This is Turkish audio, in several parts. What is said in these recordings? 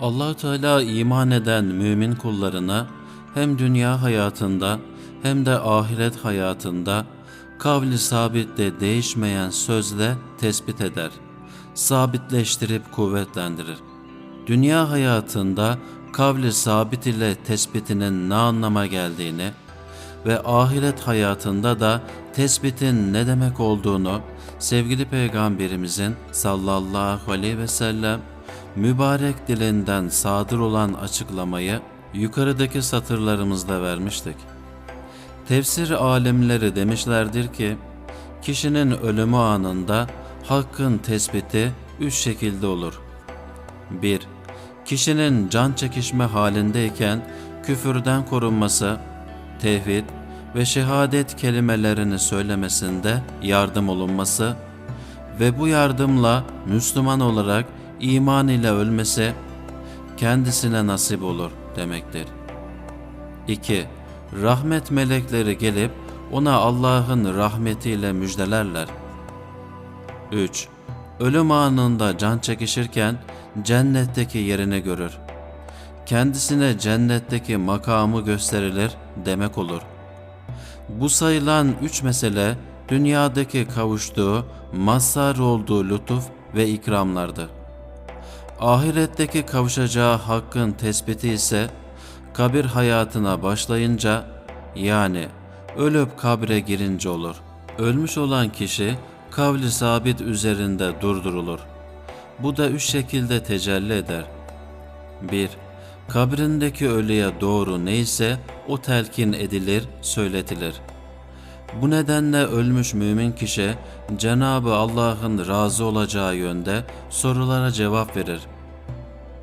allah Teala iman eden mümin kullarına hem dünya hayatında hem de ahiret hayatında kavli sabitle değişmeyen sözle tespit eder. Sabitleştirip kuvvetlendirir. Dünya hayatında kavli sabit ile tespitinin ne anlama geldiğini ve ahiret hayatında da tespitin ne demek olduğunu sevgili Peygamberimizin sallallahu aleyhi ve sellem mübarek dilinden sadır olan açıklamayı yukarıdaki satırlarımızda vermiştik. Tefsir alimleri demişlerdir ki, kişinin ölümü anında hakkın tespiti üç şekilde olur. 1. Kişinin can çekişme halindeyken küfürden korunması, tevhid ve şehadet kelimelerini söylemesinde yardım olunması ve bu yardımla Müslüman olarak iman ile ölmesi kendisine nasip olur demektir. 2. Rahmet melekleri gelip ona Allah'ın rahmetiyle müjdelerler. 3. Ölüm anında can çekişirken cennetteki yerini görür. Kendisine cennetteki makamı gösterilir demek olur. Bu sayılan üç mesele dünyadaki kavuştuğu, mazhar olduğu lütuf ve ikramlardı. Ahiretteki kavuşacağı hakkın tespiti ise kabir hayatına başlayınca yani ölüp kabre girince olur. Ölmüş olan kişi kavli sabit üzerinde durdurulur. Bu da üç şekilde tecelli eder. 1. Kabrindeki ölüye doğru neyse o telkin edilir, söyletilir. Bu nedenle ölmüş mümin kişi Cenabı Allah'ın razı olacağı yönde sorulara cevap verir.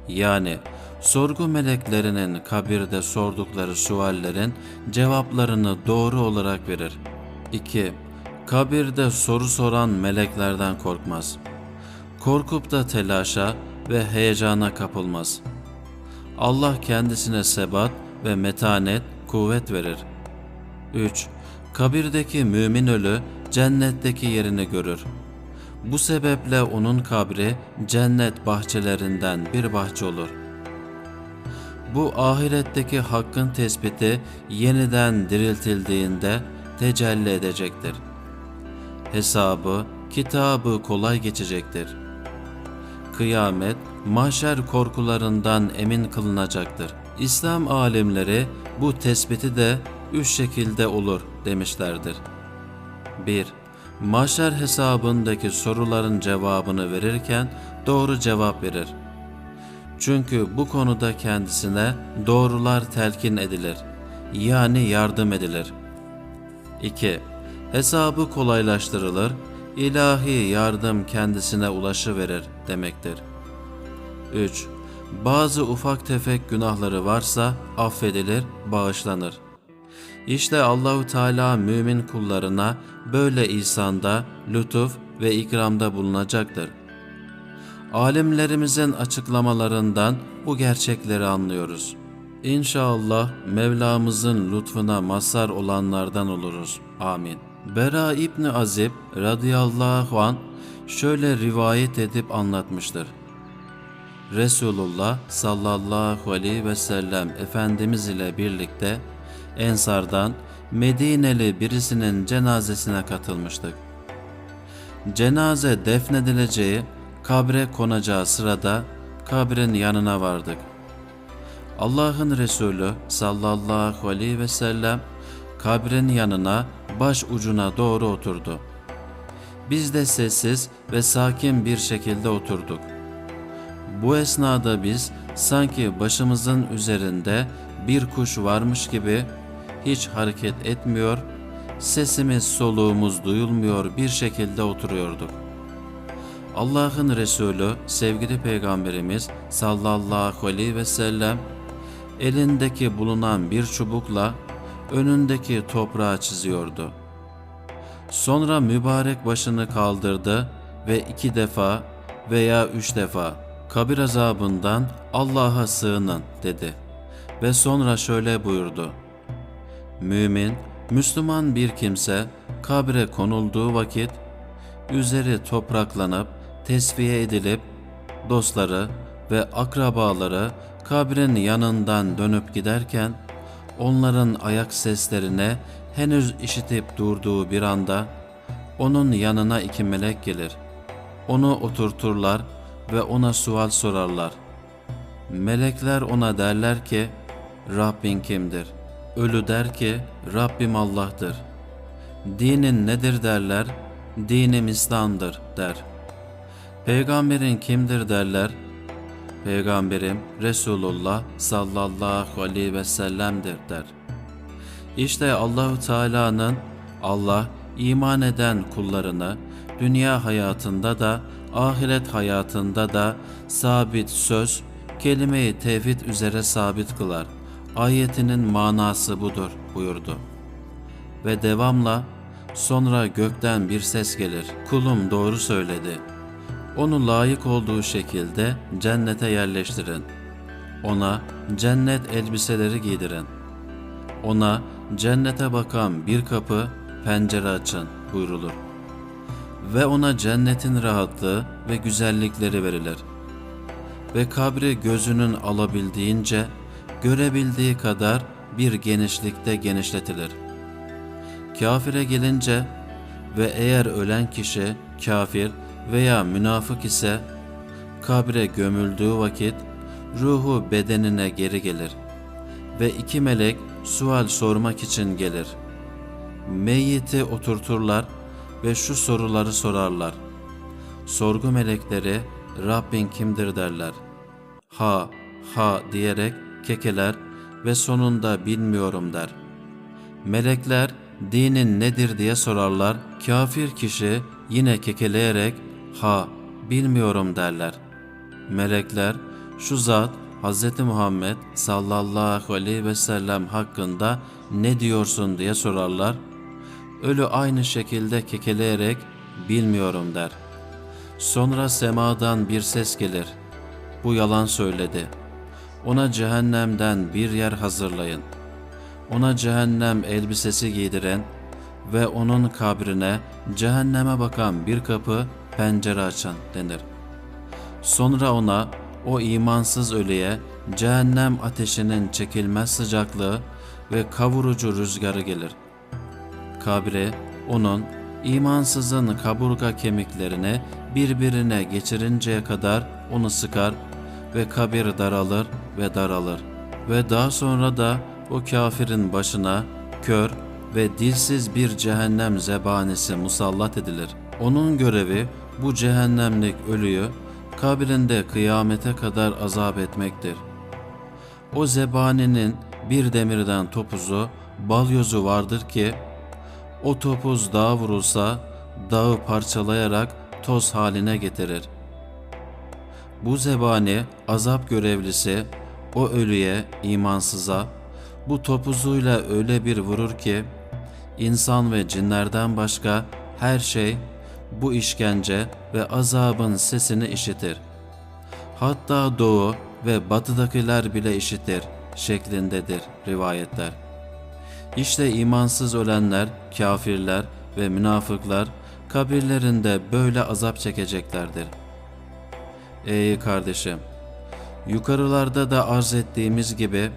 Yani sorgu meleklerinin kabirde sordukları suallerin cevaplarını doğru olarak verir. 2. Kabirde soru soran meleklerden korkmaz. Korkup da telaşa ve heyecana kapılmaz. Allah kendisine sebat ve metanet, kuvvet verir. 3. Kabirdeki mümin ölü cennetteki yerini görür. Bu sebeple onun kabri cennet bahçelerinden bir bahçe olur. Bu ahiretteki hakkın tespiti yeniden diriltildiğinde tecelli edecektir. Hesabı, kitabı kolay geçecektir. Kıyamet, mahşer korkularından emin kılınacaktır. İslam alimleri bu tespiti de üç şekilde olur demişlerdir. 1. Mahşer hesabındaki soruların cevabını verirken doğru cevap verir. Çünkü bu konuda kendisine doğrular telkin edilir. Yani yardım edilir. 2. Hesabı kolaylaştırılır, ilahi yardım kendisine ulaşıverir demektir. 3. Bazı ufak tefek günahları varsa affedilir, bağışlanır. İşte Allahu Teala mümin kullarına böyle ihsanda, lütuf ve ikramda bulunacaktır. Alimlerimizin açıklamalarından bu gerçekleri anlıyoruz. İnşallah Mevlamızın lütfuna mazhar olanlardan oluruz. Amin. Bera İbni Azib radıyallahu an şöyle rivayet edip anlatmıştır. Resulullah sallallahu aleyhi ve sellem Efendimiz ile birlikte Ensardan Medineli birisinin cenazesine katılmıştık. Cenaze defnedileceği, kabre konacağı sırada kabrin yanına vardık. Allah'ın Resulü sallallahu aleyhi ve sellem kabrin yanına baş ucuna doğru oturdu. Biz de sessiz ve sakin bir şekilde oturduk. Bu esnada biz sanki başımızın üzerinde bir kuş varmış gibi hiç hareket etmiyor, sesimiz soluğumuz duyulmuyor bir şekilde oturuyorduk. Allah'ın Resulü sevgili Peygamberimiz sallallahu aleyhi ve sellem elindeki bulunan bir çubukla önündeki toprağı çiziyordu. Sonra mübarek başını kaldırdı ve iki defa veya üç defa kabir azabından Allah'a sığının dedi. Ve sonra şöyle buyurdu. Mümin, Müslüman bir kimse kabre konulduğu vakit üzeri topraklanıp tesviye edilip dostları, ve akrabaları kabrin yanından dönüp giderken onların ayak seslerine henüz işitip durduğu bir anda onun yanına iki melek gelir. Onu oturturlar ve ona sual sorarlar. Melekler ona derler ki, Rabbin kimdir? Ölü der ki, Rabbim Allah'tır. Dinin nedir derler, dinim İslam'dır der. Peygamberin kimdir derler, Peygamberim Resulullah sallallahu aleyhi ve sellem'dir der. İşte Allahu Teala'nın Allah iman eden kullarını dünya hayatında da ahiret hayatında da sabit söz, kelime-i tevhid üzere sabit kılar. Ayetinin manası budur buyurdu. Ve devamla sonra gökten bir ses gelir. Kulum doğru söyledi. Onu layık olduğu şekilde cennete yerleştirin. Ona cennet elbiseleri giydirin. Ona cennete bakan bir kapı, pencere açın buyrulur. Ve ona cennetin rahatlığı ve güzellikleri verilir. Ve kabri gözünün alabildiğince, görebildiği kadar bir genişlikte genişletilir. Kafire gelince ve eğer ölen kişi kafir veya münafık ise kabre gömüldüğü vakit ruhu bedenine geri gelir ve iki melek sual sormak için gelir. Meyyiti oturturlar ve şu soruları sorarlar. Sorgu melekleri Rabbin kimdir derler. Ha, ha diyerek kekeler ve sonunda bilmiyorum der. Melekler dinin nedir diye sorarlar. Kafir kişi yine kekeleyerek ha bilmiyorum derler. Melekler şu zat Hz. Muhammed sallallahu aleyhi ve sellem hakkında ne diyorsun diye sorarlar. Ölü aynı şekilde kekeleyerek bilmiyorum der. Sonra semadan bir ses gelir. Bu yalan söyledi. Ona cehennemden bir yer hazırlayın. Ona cehennem elbisesi giydiren ve onun kabrine cehenneme bakan bir kapı pencere açan denir. Sonra ona o imansız ölüye cehennem ateşinin çekilmez sıcaklığı ve kavurucu rüzgarı gelir. Kabre onun imansızın kaburga kemiklerini birbirine geçirinceye kadar onu sıkar ve kabir daralır ve daralır. Ve daha sonra da o kafirin başına kör ve dilsiz bir cehennem zebanisi musallat edilir. Onun görevi bu cehennemlik ölüyü kabrinde kıyamete kadar azap etmektir. O zebaninin bir demirden topuzu, balyozu vardır ki, o topuz dağa vurulsa, dağı parçalayarak toz haline getirir. Bu zebani, azap görevlisi, o ölüye, imansıza, bu topuzuyla öyle bir vurur ki, insan ve cinlerden başka her şey bu işkence ve azabın sesini işitir. Hatta doğu ve batıdakiler bile işitir şeklindedir rivayetler. İşte imansız ölenler, kafirler ve münafıklar kabirlerinde böyle azap çekeceklerdir. Ey kardeşim! Yukarılarda da arz ettiğimiz gibi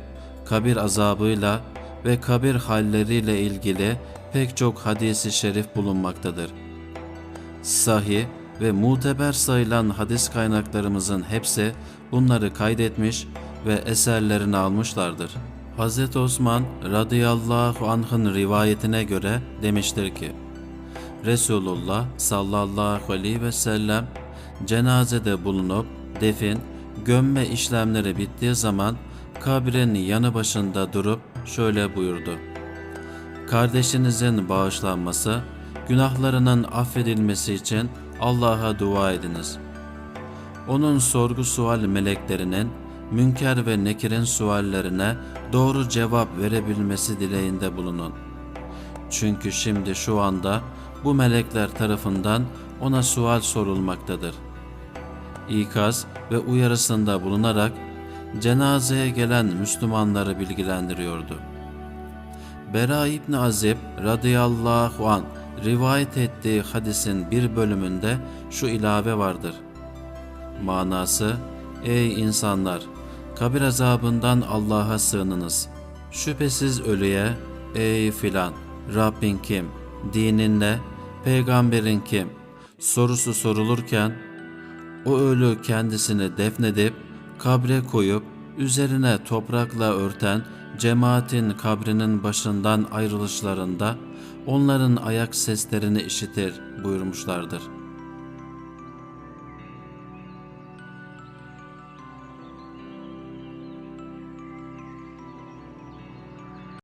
kabir azabıyla ve kabir halleriyle ilgili pek çok hadisi şerif bulunmaktadır. Sahih ve muteber sayılan hadis kaynaklarımızın hepsi bunları kaydetmiş ve eserlerini almışlardır. Hz. Osman radıyallahu anh'ın rivayetine göre demiştir ki, Resulullah sallallahu aleyhi ve sellem cenazede bulunup defin, gömme işlemleri bittiği zaman kabrin yanı başında durup şöyle buyurdu. Kardeşinizin bağışlanması, günahlarının affedilmesi için Allah'a dua ediniz. Onun sorgu sual meleklerinin Münker ve Nekir'in suallerine doğru cevap verebilmesi dileğinde bulunun. Çünkü şimdi şu anda bu melekler tarafından ona sual sorulmaktadır. İkaz ve uyarısında bulunarak cenazeye gelen Müslümanları bilgilendiriyordu. Bera İbni Azib radıyallahu an rivayet ettiği hadisin bir bölümünde şu ilave vardır. Manası, Ey insanlar! Kabir azabından Allah'a sığınınız. Şüphesiz ölüye, ey filan, Rabbin kim, dinin ne, peygamberin kim sorusu sorulurken, o ölü kendisini defnedip, kabre koyup, üzerine toprakla örten cemaatin kabrinin başından ayrılışlarında onların ayak seslerini işitir buyurmuşlardır.